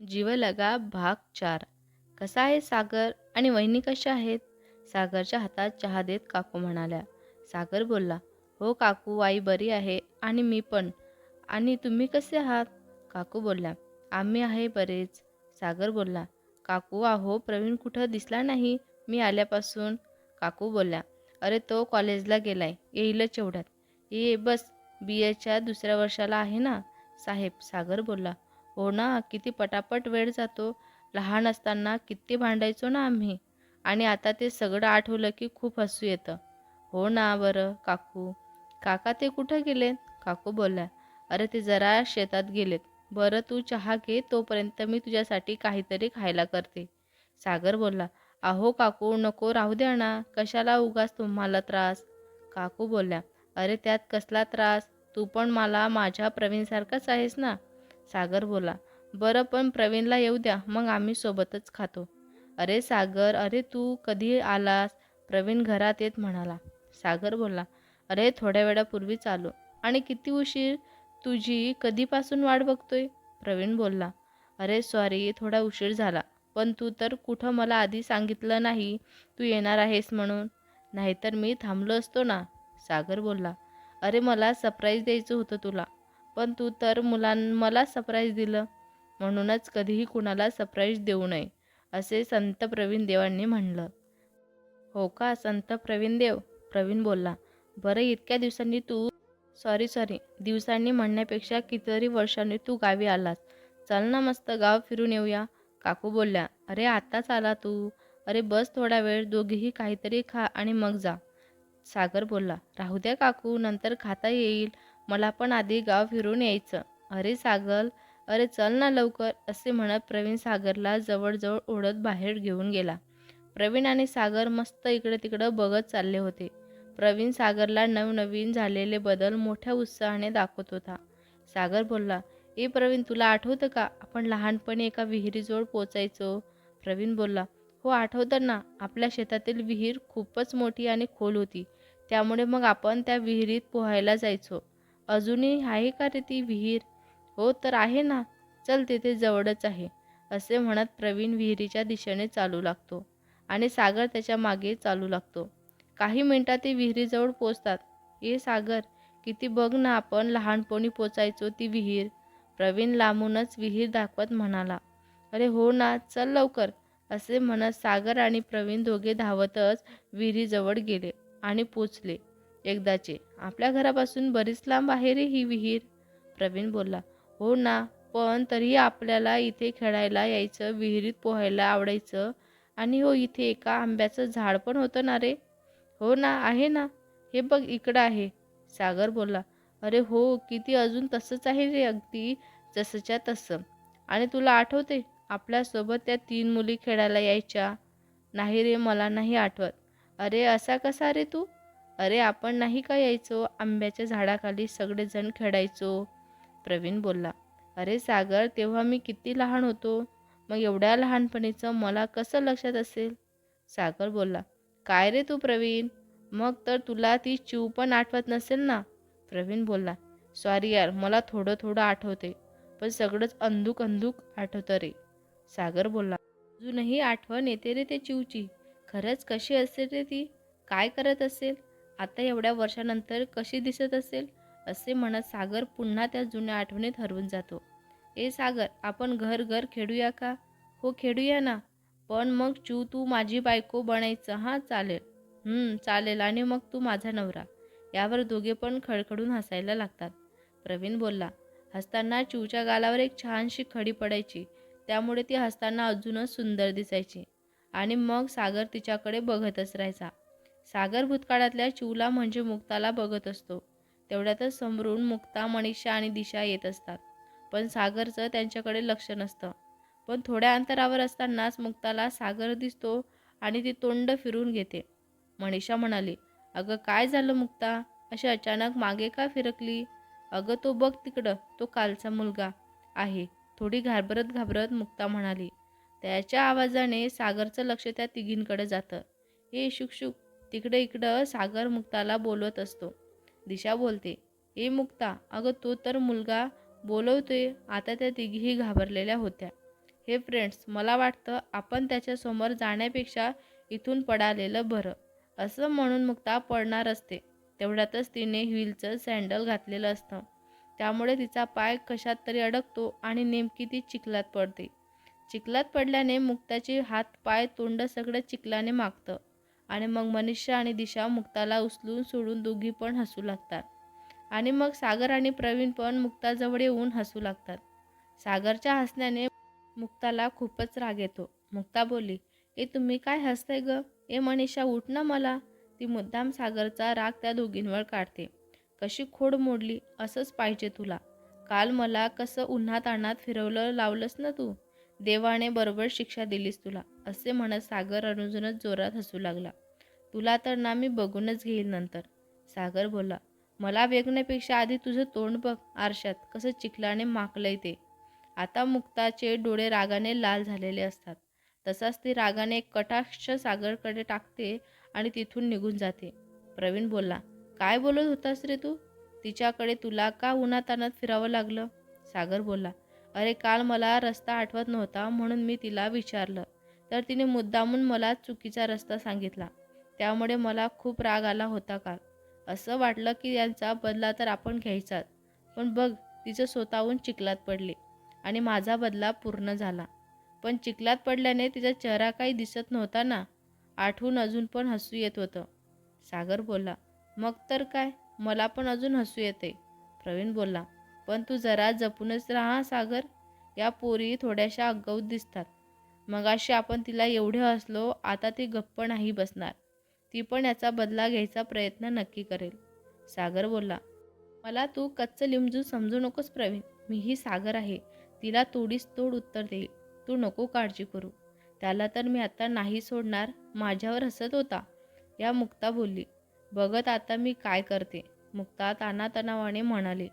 जीवलगा भाग चार. कसा आहे सागर? आणि वहिनी कशा आहेत? सागरच्या हातात चहा देत काकू म्हणाल्या. सागर बोलला हो काकू आई बरी आहे आणि मी पण. आणि तुम्ही कसे आहात? काकू बोलल्या आम्ही आहे बरेच. सागर बोलला काकू आहो प्रवीण कुठं दिसला नाही? मी आल्यापासून. काकू बोलल्या अरे तो कॉलेजला गेलाय येईलच एवढ्यात. ये बस. बी. एच्या दुसऱ्या वर्षाला आहे ना? साहेब सागर बोलला हो ना किती पटापट वेळ जातो. लहान असताना किती भांडायचो ना आम्ही. आणि आता ते सगळं आठवलं की खूप हसू येतं. हो ना बरं काकू. काका ते कुठं गेलेत? काकू बोलल्या अरे ते जरा शेतात गेलेत. बरं तू चहा घे तोपर्यंत मी तुझ्यासाठी काहीतरी खायला करते. सागर बोलला अहो काकू नको राहू द्या ना. कशाला उगाच तुम्हाला त्रास? काकू बोलल्या अरे त्यात कसला त्रास? तू पण मला माझ्या प्रवीणसारखाच आहेस ना. सागर बोला बरं पण प्रवीणला येऊ द्या मग आम्ही सोबतच खातो. अरे सागर अरे तू कधी आलास? प्रवीण घरात येत म्हणाला. सागर बोलला अरे थोड्या वेळापूर्वी चालू. आणि किती उशीर? तुझी कधीपासून वाट बघतोय? प्रवीण बोलला अरे सॉरी थोडा उशीर झाला. पण तू तर कुठं मला आधी सांगितलं नाही तू येणार आहेस म्हणून. नाहीतर मी थांबलो असतो ना? सागर बोलला अरे मला सरप्राईज द्यायचं होतं तुला. पण तू तर मुलां मला सरप्राईज दिलं. म्हणूनच कधीही कुणाला सरप्राईज देऊ नये असे संत प्रवीण देवांनी म्हणलं. हो का संत प्रवीण देव? प्रवीण बोलला. बरं इतक्या दिवसांनी तू सॉरी सॉरी दिवसांनी म्हणण्यापेक्षा कितीतरी वर्षांनी तू गावी आलास. चल ना मस्त गाव फिरून येऊया. काकू बोलल्या. अरे आत्ताच आला तू. अरे बस थोडा वेळ दोघेही काहीतरी खा आणि मग जा. सागर बोलला. राहू द्या काकू नंतर खाता येईल. मला पण आधी गाव फिरून यायचं. अरे सागर अरे चल ना लवकर असे म्हणत प्रवीण सागरला जवळजवळ ओढत बाहेर घेऊन गेला. प्रवीण आणि सागर मस्त इकडे तिकडं बघत चालले होते. प्रवीण सागरला नवनवीन झालेले बदल मोठ्या उत्साहाने दाखवत होता. सागर बोलला ए प्रवीण तुला आठवतं का? आपण लहानपणी एका विहिरीजवळ पोचायचो. प्रवीण बोलला हो आठवतं ना. आपल्या शेतातील विहीर खूपच मोठी आणि खोल होती. त्यामुळे मग आपण त्या विहिरीत पोहायला जायचो. अजूनही आहे का रे ती विहीर? हो तर आहे ना. चल तिथे जवळच आहे असे म्हणत प्रवीण विहिरीच्या दिशेने चालू लागतो आणि सागर त्याच्यामागे चालू लागतो. काही मिनिटात ते विहिरीजवळ पोचतात ए सागर किती बघ ना आपण लहानपणी पोचायचो ती विहीर. प्रवीण लांबूनच विहीर दाखवत म्हणाला. अरे हो ना चल लवकर असे म्हणत सागर आणि प्रवीण दोघे धावतच विहिरीजवळ गेले आणि पोचले. एकदाचे. आपल्या घरापासून बरीच लांब आहे रे ही विहीर. प्रवीण बोलला हो ना पण तरीही आपल्याला इथे खेळायला यायचं विहिरीत पोहायला आवडायचं. आणि हो इथे एका आंब्याचं झाड पण होतं ना रे. हो ना आहे ना. हे बघ इकडं आहे. सागर बोलला अरे हो किती अजून तसंच आहे रे अगदी जसंच्या तसं. आणि तुला आठवते आपल्यासोबत त्या तीन मुली खेळायला यायच्या. नाही रे मला नाही आठवत. अरे असा कसा रे तू? अरे आपण नाही का यायचो? आंब्याच्या झाडाखाली सगळेजण खेळायचो. प्रवीण बोलला अरे सागर तेव्हा मी किती लहान होतो. मग एवढ्या लहानपणीचं मला कसं लक्षात असेल? सागर बोलला काय रे तू प्रवीण? मग तर तुला ती चिव पण आठवत नसेल ना? प्रवीण बोलला सॉरी यार मला थोडं थोडं आठवते पण सगळंच अंधुक अंधुक आठवतं रे. सागर बोलला अजूनही आठवण येते रे ते चिवची खरंच कशी असेल रे ती? काय करत असेल? आता एवढ्या वर्षानंतर कशी दिसत असेल? असे म्हणत सागर पुन्हा त्या जुन्या आठवणीत हरवून जातो. ए सागर आपण घर घर खेळूया का? हो खेळूया ना. पण मग चू तू माझी बायको बनायचं हां चालेल. चालेल. आणि मग तू माझा नवरा. यावर दोघे पण खडखडून हसायला लागतात. प्रवीण बोलला हसताना चिवच्या गालावर एक छानशी खडी पडायची. त्यामुळे ती हसताना अजूनच सुंदर दिसायची. आणि मग सागर तिच्याकडे बघतच राहायचा. सागर भूतकाळातल्या चिवला म्हणजे मुक्ताला बघत असतो. तेवढ्यातच समोरून मुक्ता मनीषा आणि दिशा येत असतात. पण सागरचं त्यांच्याकडे लक्ष नसतं. पण थोड्या अंतरावर असतानाच मुक्ताला सागर दिसतो आणि ती तोंड फिरून घेते. मनीषा म्हणाली अगं काय झालं मुक्ता? अशी अचानक मागे का फिरकली? अगं तो बघ तिकडं तो कालचा मुलगा आहे. थोडी घाबरत घाबरत मुक्ता म्हणाली त्याच्या आवाजाने सागरचं लक्ष त्या तिघींकडे जातं. हे शुकशुक तिकडे इकडं सागर मुक्ताला बोलवत असतो. दिशा बोलते ए मुक्ता अगं तो तर मुलगा बोलवतोय आता त्या तिघीही घाबरलेल्या होत्या. हे फ्रेंड्स मला वाटतं आपण त्याच्यासमोर जाण्यापेक्षा इथून पडालेलं बरं. असं म्हणून मुक्ता पडणार असते. तेवढ्यातच तिने व्हीलचं सँडल घातलेलं असतं. त्यामुळे तिचा पाय कशात तरी अडकतो आणि नेमकी ती चिखलात पडते. चिखलात पडल्याने मुक्ताचे हात पाय तोंड सगळं चिखलाने मागतं. आणि मग मनीषा आणि दिशा मुक्ताला उचलून सोडून दोघी पण हसू लागतात. आणि मग सागर आणि प्रवीण पण मुक्ताजवळ येऊन हसू लागतात. सागरच्या हसण्याने मुक्ताला खूपच राग येतो. मुक्ता बोलली ए तुम्ही काय हसताय ग? ए मनीषा उठ ना मला. ती मुद्दाम सागरचा राग त्या दोघींवर काढते. कशी खोड मोडली असंच पाहिजे तुला. काल मला कसं उन्हात अनात फिरवलं लावलंस ना तू? देवाने बरोबर शिक्षा दिलीस तुला असे म्हणत सागर अनुजूनच जोरात हसू लागला. तुला तर ना मी बघूनच घेईल नंतर. सागर बोलला मला वेगण्यापेक्षा आधी तुझं तोंड बघ आरशात कसं चिखलाने माकलंय ते. आता मुक्ताचे डोळे रागाने लाल झालेले असतात. तसाच ती रागाने कटाक्ष सागरकडे टाकते आणि तिथून निघून जाते. प्रवीण बोलला काय बोलत होतास रे तू? तिच्याकडे तुला का उन्हातानात फिरावं लागलं? सागर बोलला अरे काल मला रस्ता आठवत नव्हता म्हणून मी तिला विचारलं. तर तिने मुद्दामून मला चुकीचा रस्ता सांगितला. त्यामुळे मला खूप राग आला होता काल. असं वाटलं की यांचा बदला तर आपण घ्यायचाच. पण बघ तिचं स्वतःहून चिखलात पडले आणि माझा बदला पूर्ण झाला. पण चिखलात पडल्याने तिचा चेहरा काही दिसत नव्हता ना? आठवून अजून पण हसू येत होतं. सागर बोलला मग तर काय? मला पण अजून हसू येते. प्रवीण बोलला पण तू जरा जपूनच राहा सागर. या पोरी थोड्याशा अगौत दिसतात. मगाशी आपण तिला एवढे हसलो आता ती गप्प नाही बसणार. ती पण याचा बदला घ्यायचा प्रयत्न नक्की करेल. सागर बोलला मला तू कच्चं लिमजू समजू नकोस प्रवीण. मीही सागर आहे. तिला तोडीस तोड उत्तर देईल. तू नको काळजी करू. त्याला तर मी आता नाही सोडणार. माझ्यावर हसत होता. या मुक्ता बोलली बघत आता मी काय करते. मुक्ता तानातणावाने म्हणाली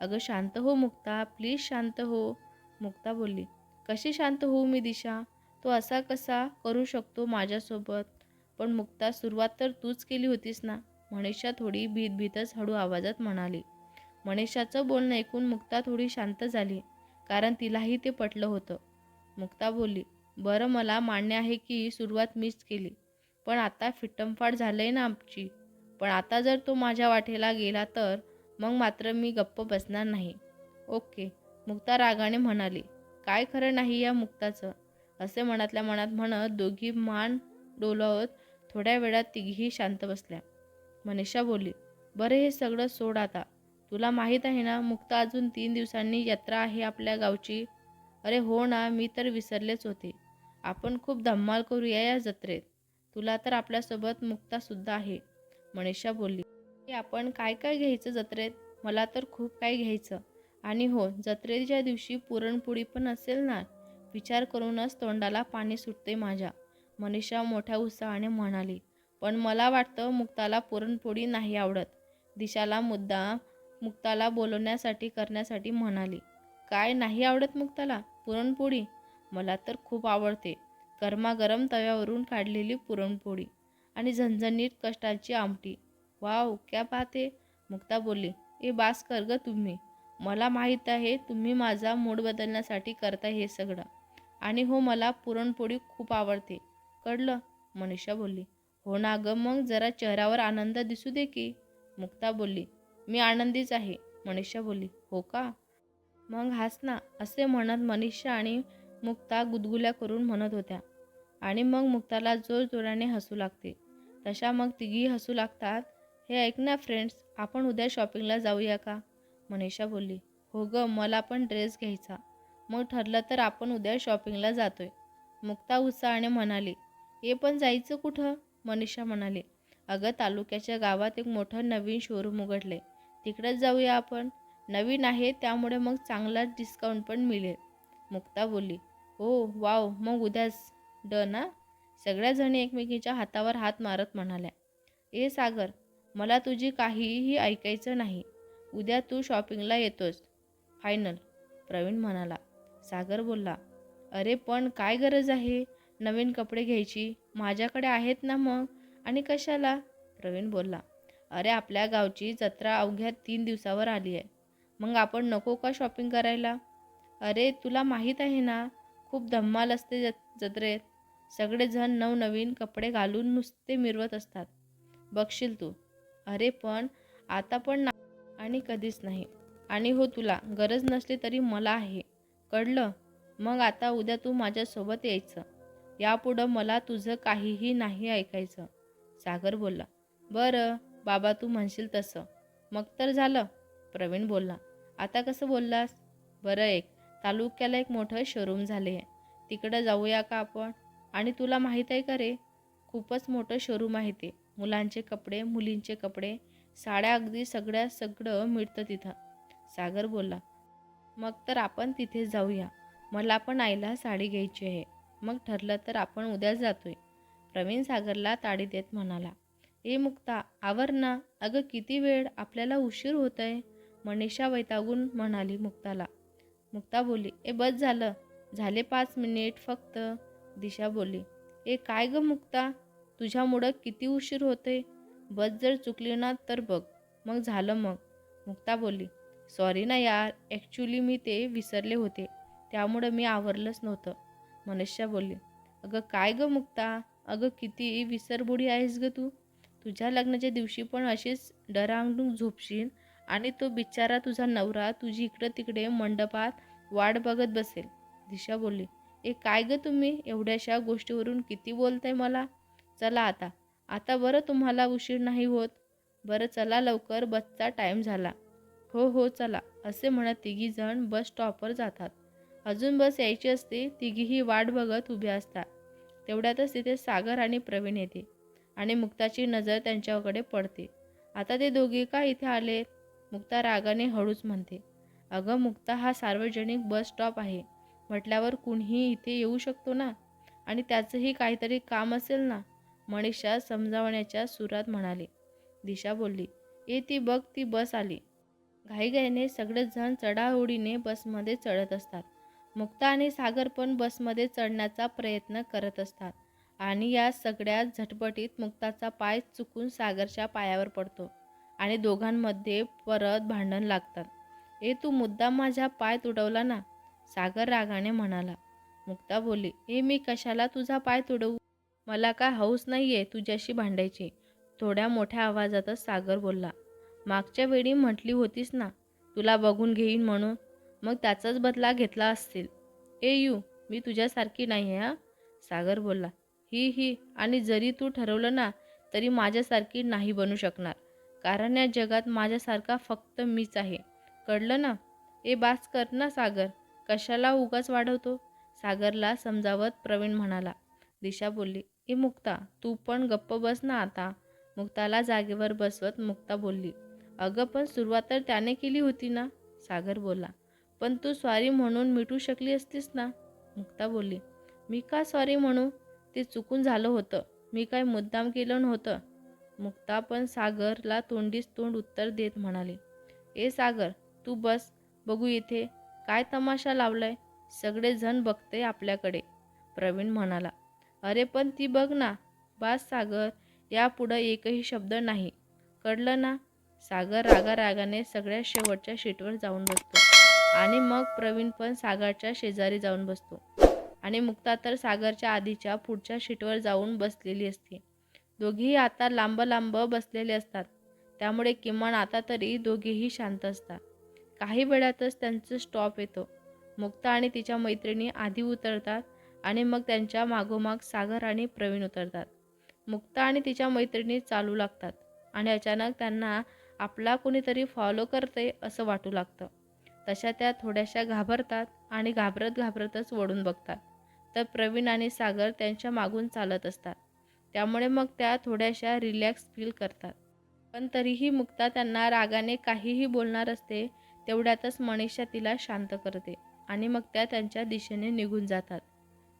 अगं शांत हो मुक्ता प्लीज शांत हो. मुक्ता बोलली कशी शांत होऊ मी दिशा? तो असा कसा करू शकतो माझ्यासोबत? पण मुक्ता सुरुवात तर तूच केली होतीस ना? मनीषा थोडी भीतभीतच हळू आवाजात म्हणाली. मनीषाचं बोलणं ऐकून मुक्ता थोडी शांत झाली कारण तिलाही ते पटलं होतं. मुक्ता बोलली बरं मला मान्य आहे की सुरुवात मीच केली पण आता फिट्टमफाट झालंय ना आमची. पण आता जर तो माझ्या वाटेला गेला तर मग मात्र मी गप्प बसणार नाही. ओके मुक्ता रागाने म्हणाली काय खरं नाही या मुक्ताचं? असे मनातल्या मनात म्हणत दोघी मान डोलवत थोड्या वेळात तिघीही शांत बसल्या. मनीषा बोलली बरं हे सगळं सोड आता. तुला माहीत आहे ना मुक्ता अजून तीन दिवसांनी यात्रा आहे आपल्या गावची? अरे हो ना मी तर विसरलेच होते. आपण खूप धम्माल करूया या जत्रेत. तुला तर आपल्यासोबत मुक्तासुद्धा आहे. मनीषा बोलली की आपण काय काय घ्यायचं जत्रेत? मला तर खूप काय घ्यायचं. आणि हो जत्रेच्या दिवशी पुरणपोळी पण असेल ना विचार करूनच तोंडाला पाणी सुटते माझ्या. मनीषा मोठ्या उत्साहाने म्हणाली पण मला वाटतं मुक्ताला पुरणपोळी नाही आवडत. दिशाला मुद्दा मुक्ताला बोलवण्यासाठी करण्यासाठी म्हणाली काय नाही आवडत मुक्ताला? पुरणपोळी? मला तर खूप आवडते. गरमागरम तव्यावरून काढलेली पुरणपोळी आणि झणझणीत कष्टाची आमटी. वाव क्या बात आहे मुक्ता बोलली ए बास कर ग तुम्ही मला माहीत आहे तुम्ही माझा मूड बदलण्यासाठी करता हे सगळं. आणि हो मला पुरणपोळी खूप आवडते. कळलं? मनीषा बोलली हो ना ग मग जरा चेहऱ्यावर आनंद दिसू दे की. मुक्ता बोलली मी आनंदीच आहे. मनीषा बोलली हो का? मग हास ना असे म्हणत मनीषा आणि मुक्ता गुदगुल्या करून म्हणत होत्या. आणि मग मुक्ताला जोर जोराने हसू लागते. तशा मग तिघी हसू लागतात. हे ऐक ना फ्रेंड्स आपण उद्या शॉपिंगला जाऊया का? मनीषा बोलली हो ग मला पण ड्रेस घ्यायचा. मग ठरलं तर आपण उद्या शॉपिंगला जातोय. मुक्ता उत्साहाने म्हणाली हे पण जायचं कुठं? मनीषा म्हणाली अगं तालुक्याच्या गावात एक मोठं नवीन शोरूम उघडले तिकडेच जाऊया आपण. नवीन आहे त्यामुळे मग चांगला डिस्काउंट पण मिळेल. मुक्ता बोलली हो वाव मग उद्याच. ड ना सगळ्याजणी एकमेकीच्या हातावर हात मारत म्हणाल्या ए सागर मला तुझी काहीही ऐकायचं नाही. उद्या तू शॉपिंगला येतोस. फायनल प्रवीण म्हणाला. सागर बोलला अरे पण काय गरज आहे? नवीन कपडे घ्यायची? माझ्याकडे आहेत ना मग? आणि कशाला? प्रवीण बोलला अरे आपल्या गावची जत्रा अवघ्या तीन दिवसावर आली आहे. मग आपण नको का शॉपिंग करायला? अरे तुला माहीत आहे ना खूप धम्माल असते जत जत्रेत. सगळेजण नवनवीन कपडे घालून नुसते मिरवत असतात. बघशील तू अरे पण आता पण ना आणि कधीच नाही. आणि हो तुला गरज नसली तरी मला आहे. कळलं? मग आता उद्या तू माझ्यासोबत यायचं. यापुढं मला तुझं काहीही नाही ऐकायचं. सागर बोलला. बरं बाबा तू म्हणशील तसं. मग तर झालं. प्रवीण बोलला. आता कसं बोललास? बरं एक तालुक्याला एक मोठं शोरूम झाले आहे. तिकडं जाऊया का आपण? आणि तुला माहीत आहे का रे? खूपच मोठं शोरूम आहे ते. मुलांचे कपडे मुलींचे कपडे साड्या अगदी सगळ्या सगळं मिळतं तिथं. सागर बोलला मग तर आपण तिथे जाऊया. मला पण आईला साडी घ्यायची आहे. मग ठरलं तर आपण उद्या जातोय. प्रवीण सागरला ताडी देत म्हणाला ए मुक्ता आवर ना. अगं किती वेळ? आपल्याला उशीर होत आहे मनीषा वैतागून म्हणाली मुक्ताला. मुक्ता बोली ए बस झालं. झाले पाच मिनिट फक्त. दिशा बोलली ए काय ग मुक्ता? तुझ्यामुळं किती उशीर होते बस जर चुकली ना तर बघ. मग झालं मग. मुक्ता बोलली सॉरी ना यार. ॲक्च्युली मी ते विसरले होते. त्यामुळं मी आवरलंच नव्हतं. मनुष्या बोलली अगं काय गं मुक्ता? अगं किती विसरबुडी आहेस गं तू? तुझ्या लग्नाच्या दिवशी पण अशीच डरांगडून झोपशील आणि तो बिचारा तुझा नवरा तुझी इकडं तिकडे मंडपात वाट बघत बसेल. दिशा बोलली ए काय गं तुम्ही? एवढ्याशा गोष्टीवरून किती बोलताय मला? चला आता. आता बरं तुम्हाला उशीर नाही होत. बरं चला लवकर बसचा टाईम झाला. हो हो चला असे म्हणत तिघीजण बस स्टॉपवर जातात. अजून बस यायची असते तिघीही वाट बघत उभ्या असतात. तेवढ्यातच तिथे सागर आणि प्रवीण येते आणि मुक्ताची नजर त्यांच्याकडे पडते. आता ते दोघे का इथे आले? मुक्ता रागाने हळूच म्हणते. अगं मुक्ता हा सार्वजनिक बस स्टॉप आहे. म्हटल्यावर कुणीही इथे येऊ शकतो ना? आणि त्याचंही काहीतरी काम असेल ना? मनीषा समजावण्याच्या सुरात म्हणाले. दिशा बोलली ए ती बघ ती बस आली. घाईघाईने सगळेच जण चढाओढीने बसमध्ये चढत असतात. मुक्ता आणि सागर पण बसमध्ये चढण्याचा प्रयत्न करत असतात आणि या सगळ्या झटपटीत मुक्ताचा पाय चुकून सागरच्या पायावर पडतो आणि दोघांमध्ये परत भांडण लागतात. ए तू मुद्दा माझा पाय तुडवला ना? सागर रागाने म्हणाला. मुक्ता बोलली ए मी कशाला तुझा पाय तुडवू? मला काय हौस नाही आहे तुझ्याशी भांडायची. थोड्या मोठ्या आवाजातच सागर बोलला. मागच्या वेळी म्हटली होतीस ना तुला बघून घेईन म्हणून. मग त्याचाच बदला घेतला असतील ए यू मी तुझ्यासारखी नाही आहे हा? सागर बोलला. ही ही आणि जरी तू ठरवलं ना तरी माझ्यासारखी नाही बनू शकणार. कारण या जगात माझ्यासारखा फक्त मीच आहे. कळलं ना? ए बास कर ना सागर. कशाला उगाच वाढवतो? सागरला समजावत प्रवीण म्हणाला. दिशा बोलली ए मुक्ता तू पण गप्प बस ना आता. मुक्ताला जागेवर बसवत मुक्ता बोलली अगं पण सुरुवात तर त्याने केली होती ना? सागर बोलला पण तू सॉरी म्हणून मिटू शकली असतीस ना? मुक्ता बोलली मी का सॉरी म्हणू? ते चुकून झालं होतं. मी काय मुद्दाम केलं नव्हतं. मुक्ता पण सागरला तोंडीस तोंड उत्तर देत म्हणाले ए सागर तू बस बघू इथे. काय तमाशा लावलाय? सगळेजण बघते आपल्याकडे. प्रवीण म्हणाला अरे पण ती बघ ना बास सागर यापुढं एकही शब्द नाही. कळलं ना? सागर रागा रागाने सगळ्या शेवटच्या शीटवर जाऊन बसतो. आणि मग प्रवीण पण सागरच्या शेजारी जाऊन बसतो. आणि मुक्ता तर सागरच्या आधीच्या पुढच्या शीटवर जाऊन बसलेली असते. दोघेही आता लांब लांब बसलेले असतात. त्यामुळे किमान आता तरी दोघेही शांत असतात. काही वेळातच त्यांचं स्टॉप येतो. मुक्ता आणि तिच्या मैत्रिणी आधी उतरतात आणि मग त्यांच्या मागोमाग सागर आणि प्रवीण उतरतात. मुक्ता आणि तिच्या मैत्रिणी चालू लागतात आणि अचानक त्यांना आपला कोणीतरी फॉलो करते असं वाटू लागतं. तशा त्या थोड्याशा घाबरतात आणि घाबरत घाबरतच वळून बघतात. तर प्रवीण आणि सागर त्यांच्या मागून चालत असतात. त्यामुळे मग त्या थोड्याशा रिलॅक्स फील करतात. पण तरीही मुक्ता त्यांना रागाने काहीही बोलणार असते तेवढ्यातच मनीषा तिला शांत करते आणि मग त्या त्यांच्या दिशेने निघून जातात.